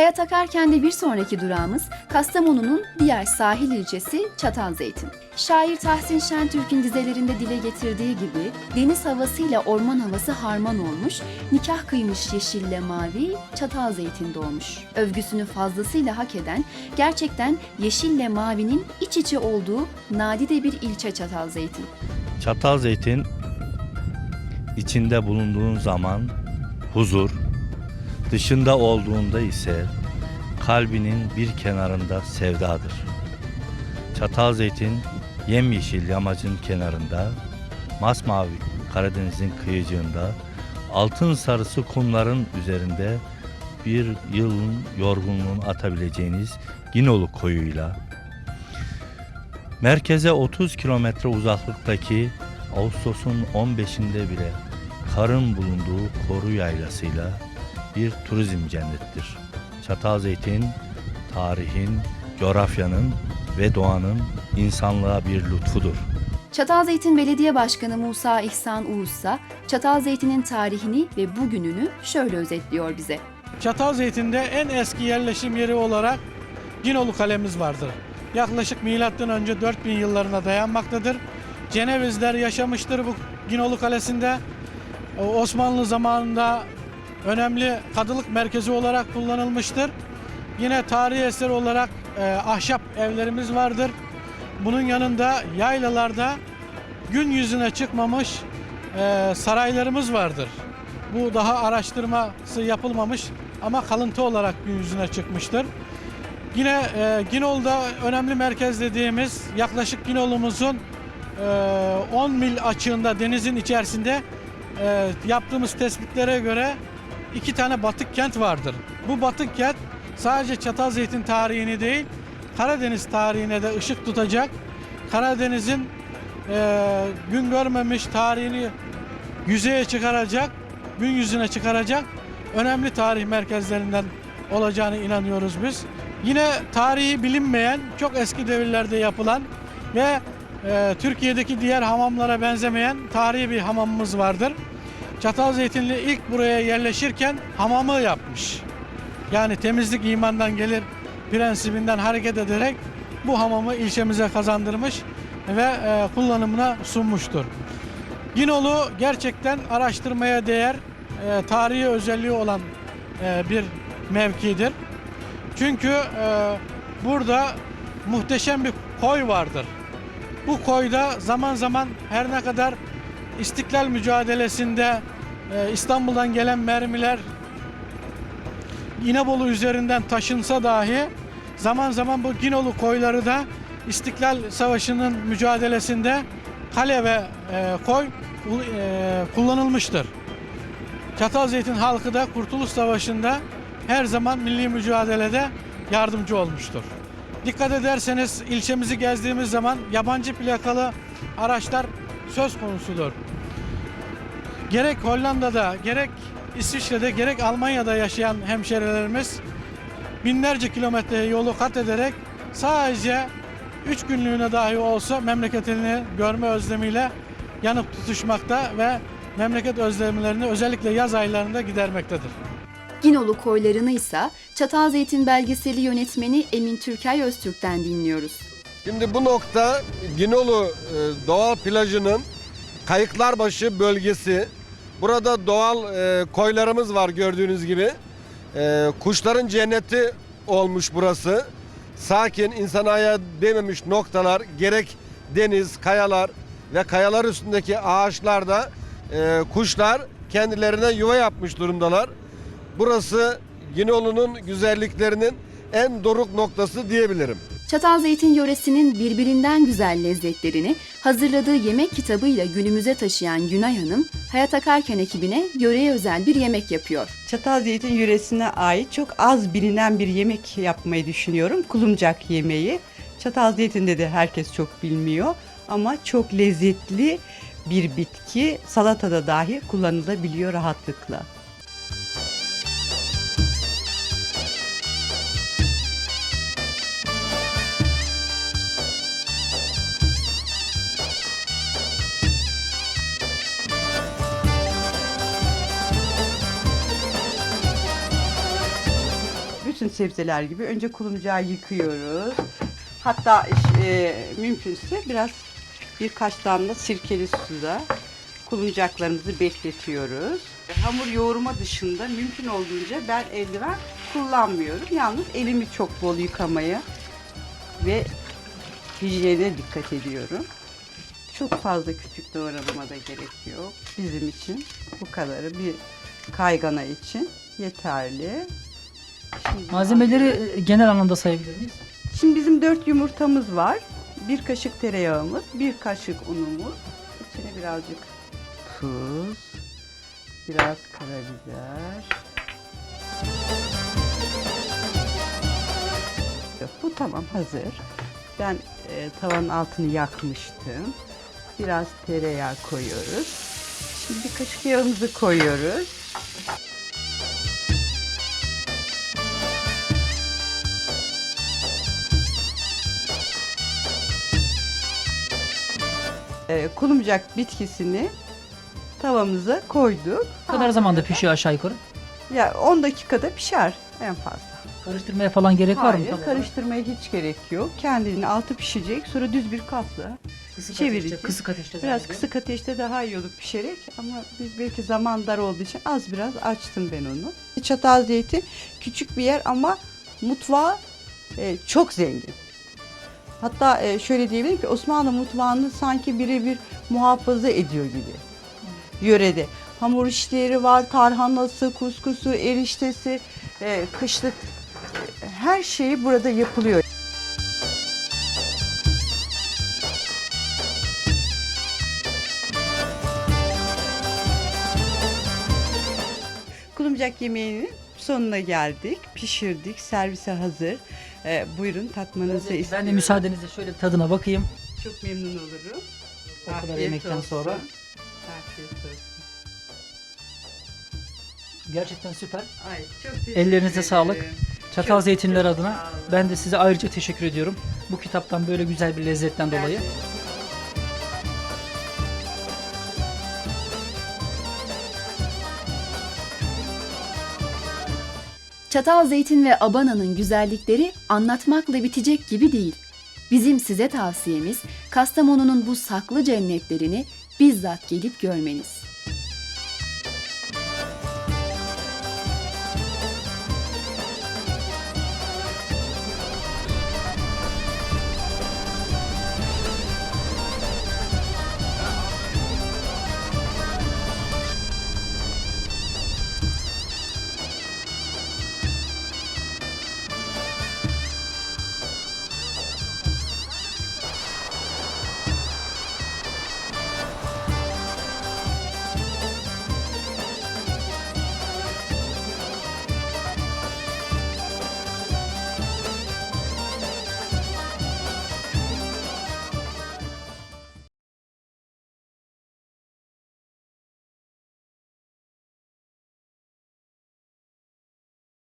Hayat akarken de bir sonraki durağımız Kastamonu'nun diğer sahil ilçesi Çatalzeytin. Şair Tahsin Şentürk'ün dizelerinde dile getirdiği gibi deniz havasıyla orman havası harman olmuş, nikah kıymış yeşille mavi Çatalzeytin doğmuş. Övgüsünü fazlasıyla hak eden, gerçekten yeşille mavinin iç içe olduğu nadide bir ilçe Çatalzeytin. Çatal zeytin içinde bulunduğun zaman huzur, dışında olduğunda ise kalbinin bir kenarında sevdadır. Çatal zeytin yemyeşil yamacın kenarında, masmavi Karadeniz'in kıyıcığında, altın sarısı kumların üzerinde bir yılın yorgunluğunu atabileceğiniz Ginolu koyuyla Merkeze 30 kilometre uzaklıktaki Ağustos'un 15'inde bile karın bulunduğu koru yaylasıyla bir turizm cennettir. Çatalzeytin, tarihin, coğrafyanın ve doğanın insanlığa bir lütfudur. Çatalzeytin Belediye Başkanı Musa İhsan Uğuzsa, Çatalzeytin'in tarihini ve bugününü şöyle özetliyor bize. Çatalzeytin'de en eski yerleşim yeri olarak Ginolu Kalemiz vardır. Yaklaşık milattan önce 4000 yıllarına dayanmaktadır. Cenevizler yaşamıştır bu Ginolu Kalesi'nde. Osmanlı zamanında önemli kadılık merkezi olarak kullanılmıştır. Yine tarihi eser olarak e, ahşap evlerimiz vardır. Bunun yanında yaylalarda gün yüzüne çıkmamış e, saraylarımız vardır. Bu daha araştırması yapılmamış ama kalıntı olarak gün yüzüne çıkmıştır. Yine e, Ginol'da önemli merkez dediğimiz yaklaşık Ginol'umuzun e, 10 mil açığında denizin içerisinde e, yaptığımız tespitlere göre iki tane batık kent vardır. Bu batık kent sadece Çatalzeytin tarihini değil Karadeniz tarihine de ışık tutacak. Karadeniz'in e, gün görmemiş tarihini yüzeye çıkaracak, gün yüzüne çıkaracak önemli tarih merkezlerinden olacağını inanıyoruz biz. Yine tarihi bilinmeyen, çok eski devirlerde yapılan ve e, Türkiye'deki diğer hamamlara benzemeyen tarihi bir hamamımız vardır. Çatalzeytinli ilk buraya yerleşirken hamamı yapmış. Yani temizlik imandan gelir prensibinden hareket ederek bu hamamı ilçemize kazandırmış ve e, kullanımına sunmuştur. Ginolu gerçekten araştırmaya değer e, tarihi özelliği olan e, bir mevkidir. Çünkü e, burada muhteşem bir koy vardır. Bu koyda zaman zaman her ne kadar İstiklal mücadelesinde e, İstanbul'dan gelen mermiler İnebolu üzerinden taşınsa dahi zaman zaman bu Ginolu koyları da İstiklal Savaşı'nın mücadelesinde kale ve e, koy e, kullanılmıştır. Çatalzeytin halkı da Kurtuluş Savaşı'nda her zaman milli mücadelede yardımcı olmuştur. Dikkat ederseniz ilçemizi gezdiğimiz zaman yabancı plakalı araçlar söz konusudur. Gerek Hollanda'da, gerek İsviçre'de, gerek Almanya'da yaşayan hemşerilerimiz binlerce kilometre yolu kat ederek sadece 3 günlüğüne dahi olsa memleketini görme özlemiyle yanıp tutuşmakta ve memleket özlemlerini özellikle yaz aylarında gidermektedir. Ginolu koylarını ise Çatalzeytin belgeseli yönetmeni Emin Türkay Öztürk'ten dinliyoruz. Şimdi bu nokta Ginolu e, doğal plajının Kayıklarbaşı bölgesi. Burada doğal e, koylarımız var gördüğünüz gibi. E, kuşların cenneti olmuş burası. Sakin, insan ayağı dememiş noktalar, gerek deniz, kayalar ve kayalar üstündeki ağaçlarda e, kuşlar kendilerine yuva yapmış durumdalar. Burası Ginolu'nun güzelliklerinin en doruk noktası diyebilirim. Çatalzeytin yöresinin birbirinden güzel lezzetlerini hazırladığı yemek kitabıyla günümüze taşıyan Günay Hanım, Hayat Akarken ekibine yöreye özel bir yemek yapıyor. Çatalzeytin yöresine ait çok az bilinen bir yemek yapmayı düşünüyorum. Kulumcak yemeği. Çatalzeytin'de de herkes çok bilmiyor ama çok lezzetli bir bitki. Salatada dahi kullanılabiliyor rahatlıkla. Sebzeler gibi önce kulumcağı yıkıyoruz. Hatta e, mümkünse biraz birkaç damla sirkeli suda kulumcaklarımızı bekletiyoruz. Hamur yoğurma dışında mümkün olduğunca ben eldiven kullanmıyorum. Yalnız elimi çok bol yıkamaya ve hijyene dikkat ediyorum. Çok fazla küçük doğramama da gerek yok. Bizim için bu kadarı bir kaygana için yeterli. Şimdi Malzemeleri e, genel anlamda sayabilir miyiz? Şimdi bizim dört yumurtamız var. Bir kaşık tereyağımız, bir kaşık unumuz. İçine birazcık tuz, biraz karabiber. Bu tamam hazır. Ben e, tavanın altını yakmıştım. Biraz tereyağı koyuyoruz. Şimdi bir kaşık yağımızı koyuyoruz. E, kulumcak bitkisini tavamıza koyduk. Ne kadar zamanda pişiyor aşağı yukarı? Ya 10 dakikada pişer en fazla. Karıştırmaya falan gerek var mı? Hayır, karıştırmaya hiç gerek yok. Kendinin altı pişecek. Sonra düz bir kapla Kısık çevireceğiz. ateşte, kısık ateşte. Biraz zannediyorum. kısık ateşte daha iyi olur pişerek ama biz belki zaman dar olduğu için az biraz açtım ben onu. Çatal zeytin küçük bir yer ama mutfağı e, çok zengin. Hatta e, şöyle diyebilirim ki Osmanlı mutfağını sanki birebir muhafaza ediyor gibi yörede. Hamur işleri var, tarhanası, kuskusu, eriştesi, e, kışlık e, her şeyi burada yapılıyor. Kulumcak yemeğinin sonuna geldik. Pişirdik. Servise hazır. Ee, buyurun tatmanızı Ben istiyorum. Ben de müsaadenizle şöyle bir tadına bakayım. Çok memnun olurum. O kadar Afiyet yemekten olsun. sonra. Afiyet olsun. Gerçekten süper. Ay, çok teşekkür Ellerinize ederim. sağlık. Çatal Çok, Zeytinler çok adına ben de size ayrıca teşekkür ediyorum. Bu kitaptan böyle güzel bir lezzetten dolayı. de- Çatal zeytin ve abananın güzellikleri anlatmakla bitecek gibi değil. Bizim size tavsiyemiz Kastamonu'nun bu saklı cennetlerini bizzat gelip görmeniz.